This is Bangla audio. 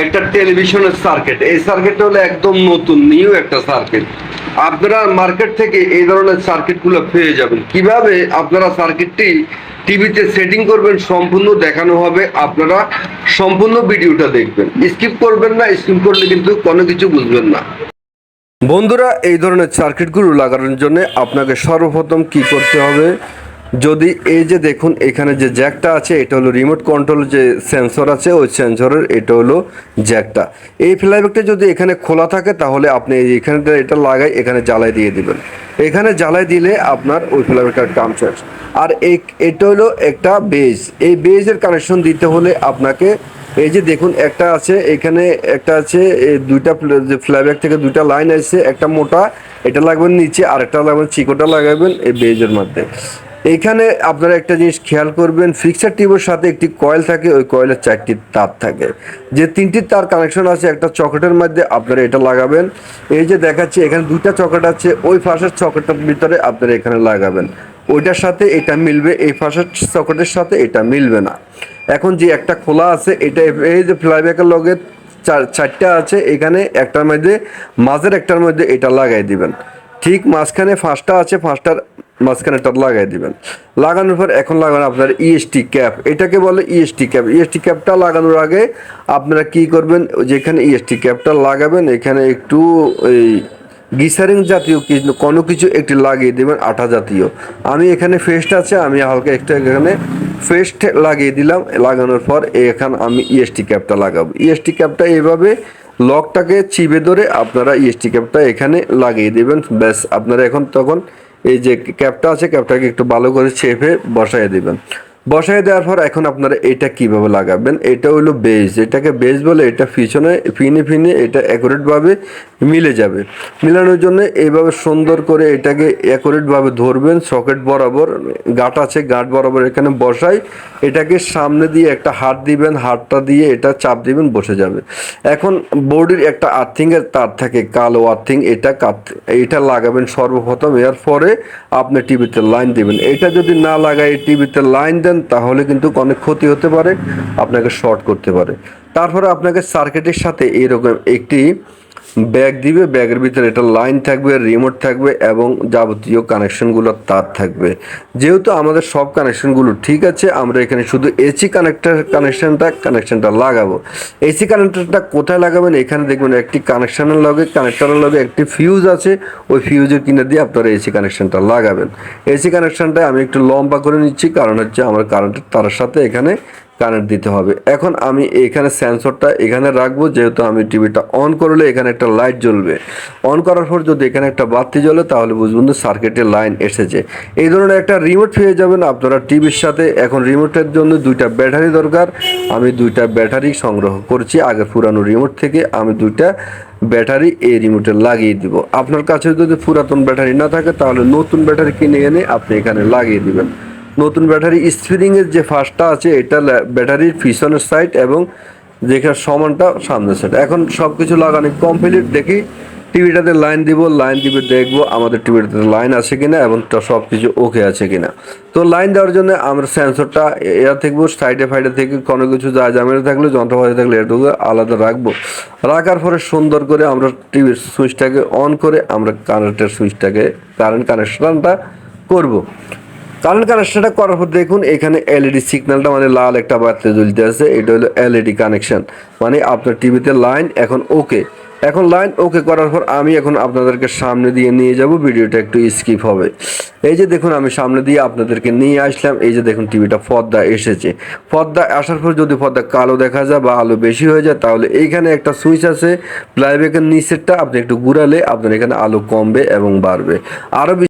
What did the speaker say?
একটা টেলিভিশনের সার্কিট এই সার্কিটটা হলো একদম নতুন নিউ একটা সার্কিট আপনারা মার্কেট থেকে এই ধরনের সার্কিটগুলো পেয়ে যাবেন। কীভাবে আপনারা সার্কিটটি টিভিতে সেটিং করবেন, সম্পূর্ণ দেখানো হবে, আপনারা সম্পূর্ণ ভিডিওটা দেখবেন। স্কিপ করবেন না স্কিপ করলে কিন্তু কোনো কিছু বুঝবেন না। বন্ধুরা, এই ধরনের সার্কিটগুলো লাগানোর জন্য আপনাকে সর্বপ্রথম কি করতে হবে? যদি এই যে দেখুন, এখানে যে জ্যাকটা আছে, এটা হলো রিমোট কন্ট্রোল যে সেন্সর আছে, ওই সেন্সরের এটা হলো জ্যাকটা। এই ফ্লাইব্যাগটা যদি এখানে খোলা থাকে, তাহলে আপনি এই এখানটা এটা লাগাই, এখানে জ্বালাই দিয়ে দিবেন। এখানে জ্বালাই দিলে আপনার ওই ফ্লাইব্যাগটার কাম শেষ। আর এই, এটা হলো একটা বেজ এই বেজের কানেকশন দিতে হলে আপনাকে এই যে দেখুন, একটা আছে, এখানে একটা আছে দুইটা যে ফ্লাইব্যাক থেকে দুইটা লাইন আছে একটা মোটা, এটা লাগবেন নিচে আর একটা লাগবেন, চিকোটা লাগাবেন এই বেজের মধ্যে। এখানে আপনারা একটা জিনিস খেয়াল করবেন ফিক্সার টিউবের সাথে একটি কয়েল থাকে, ওই কয়েলের চারটি তার থাকে। যে তিনটি তার কানেকশন আছে, একটা চকেটের মধ্যে আপনারা এটা লাগাবেন। এই যে দেখাচ্ছি, এখানে দুইটা চকেট আছে, ওই পাশের চকেটের ভিতরে আপনারা এখানে লাগাবেন। ওইটার সাথে এটা মিলবে, এই পাশের সকেটের সাথে এটা মিলবে না। এখন যে একটা খোলা আছে, এটা এই যে ফ্লাইব্যাকের লগে চার, চারটা আছে, এখানে একটার মধ্যে, মাঝের একটার মধ্যে এটা লাগাই দিবেন। ঠিক মাঝখানে পাঁচটা আছে পাঁচটার মাঝখানেটা লাগাই দিবেন। লাগানোর পর এখন লাগানো আপনার ইএসটি ক্যাপ এটাকে বলে E ইএসটি ক্যাপ ইএসটি ক্যাপটা লাগানোর আগে আপনারা কি করবেন? যেখানে ইএসটি ক্যাপটা লাগাবেন, এখানে একটু এই গিসারিং জাতীয় কিছু, কোনো কিছু একটি লাগিয়ে দেবেন, আঠা জাতীয়। আমি এখানে ফেস্ট আছে, আমি হালকা একটা এখানে ফেস্ট লাগিয়ে দিলাম। লাগানোর পর এখানে আমি ইএসটি ক্যাপটা লাগাবো। ইএসটি ক্যাপটা এইভাবে লকটাকে চিপে ধরে আপনারা ইএসটি ক্যাপটা এখানে লাগিয়ে দেবেন। ব্যাস, আপনারা এখন তখন এই যে ক্যাপটা আছে ক্যাপটাকে একটু ভালো করে চেপে বসাই দেবেন। বসায় দেওয়ার পর এখন আপনারা এটা কীভাবে লাগাবেন? এটা হলো বেজ এটাকে বেজ বলে এটা পিছনে ফিনে ফিনে এটা অ্যাকুরেটভাবে মিলে যাবে। মিলানোর জন্য এইভাবে সুন্দর করে এটাকে অ্যাকুরেটভাবে ধরবেন সকেট বরাবর, গাঁট আছে, গাঁট বরাবর এখানে বসাই এটাকে সামনে দিয়ে একটা হাত দিবেন, হাতটা দিয়ে এটা চাপ দিবেন, বসে যাবে। এখন বোর্ডের একটা আর্থিংয়ের তার থাকে, কালো আর্থিং, এটা এটা লাগাবেন সর্বপ্রথম, এর পরে আপনি টিভিতে লাইন দিবেন। এটা যদি না লাগাই টিভিতে লাইন দেন তাহলে কিন্তু অনেক ক্ষতি হতে পারে, আপনাকে শর্ট করতে পারে। তারপরে আপনাকে সার্কিটের সাথে এরকম একটি ব্যাগ দিবে, ব্যাগের ভিতরে এটা লাইন থাকবে রিমোট থাকবে এবং যাবতীয় কানেকশনগুলো তার থাকবে। যেহেতু আমাদের সব কানেকশনগুলো ঠিক আছে, আমরা এখানে শুধু এসি কানেক্টার কানেকশনটা কানেকশনটা লাগাবো। এসি কানেক্টরটা কোথায় লাগাবেন? এখানে দেখবেন একটি কানেকশনের লগে কানেক্টরের লগে একটি ফিউজ আছে। ওই ফিউজের কিনে দিয়ে আপনারা এসি কানেকশনটা লাগাবেন। এসি কানেকশনটা আমি একটু লম্বা করে নিচ্ছি, কারণ হচ্ছে আমার কারেন্টের তারের সাথে এখানে কানেক্ট দিতে হবে। এখন আমি এখানে সেন্সরটা এখানে রাখব, যেহেতু আমি টিভিটা অন করলে এখানে একটা লাইট জ্বলবে। অন করার পর যদি এখানে একটা বাতি জ্বলে, তাহলে বুঝবেন যে সার্কিটের লাইন এসেছে। এই ধরনের একটা রিমোট পেয়ে যাবেন আপনারা টিভির সাথে। এখন রিমোটের জন্য দুইটা ব্যাটারি দরকার। আমি দুইটা ব্যাটারি সংগ্রহ করছি আগের পুরানো রিমোট থেকে। আমি দুইটা ব্যাটারি এই রিমোটে লাগিয়ে দিব। আপনার কাছে যদি পুরাতন ব্যাটারি না থাকে, তাহলে নতুন ব্যাটারি কিনে এনে আপনি এখানে লাগিয়ে দিবেন। নতুন ব্যাটারি স্প্রিংয়ের যে ফার্স্টটা আছে, এটা ব্যাটারির পিছনের সাইড এবং যেখানে সমানটা সামনের সাইড এখন সব কিছু লাগানো কমপ্লিট দেখি টিভিটাতে লাইন দিব লাইন দিবে দেখব আমাদের টিভিটাতে লাইন আছে কিনা এবং সব কিছু ওকে আছে কিনা। তো লাইন দেওয়ার জন্য আমরা সেন্সরটা এর থাকব সাইডে ফাইডে থেকে কোনো কিছু যা জামেলা থাকলে যন্ত্রপাতি থাকলে এটুকু আলাদা রাখব। রাখার পরে সুন্দর করে আমরা টিভির সুইচটাকে অন করে আমরা কারেন্টের সুইচটাকে কারেন্ট কানেকশনটা করব। কারেন্ট কানেকশনটা করার পর দেখুন, এখানে এলইডি সিগন্যালটা মানে লাল একটা বাতি জ্বলতে আছে, এটা হলো এলইডি কানেকশন মানে আপনার টিভিতে লাইন এখন ওকে এখন লাইন ওকে করার পর আমি এখন আপনাদেরকে সামনে দিয়ে নিয়ে যাব, ভিডিওটা একটু স্কিপ হবে। এই যে দেখুন, আমি সামনে দিয়ে আপনাদেরকে নিয়ে আসলাম, এই যে দেখুন টিভিটা পর্দা এসেছে। পর্দা আসার পর যদি পর্দা কালো দেখা যায় বা আলো বেশি হয়ে যায়, তাহলে এইখানে একটা সুইচ আছে প্লাইব্যাগের নিচেরটা আপনি একটু ঘুরালে আপনার এখানে আলো কমবে এবং বাড়বে। আরও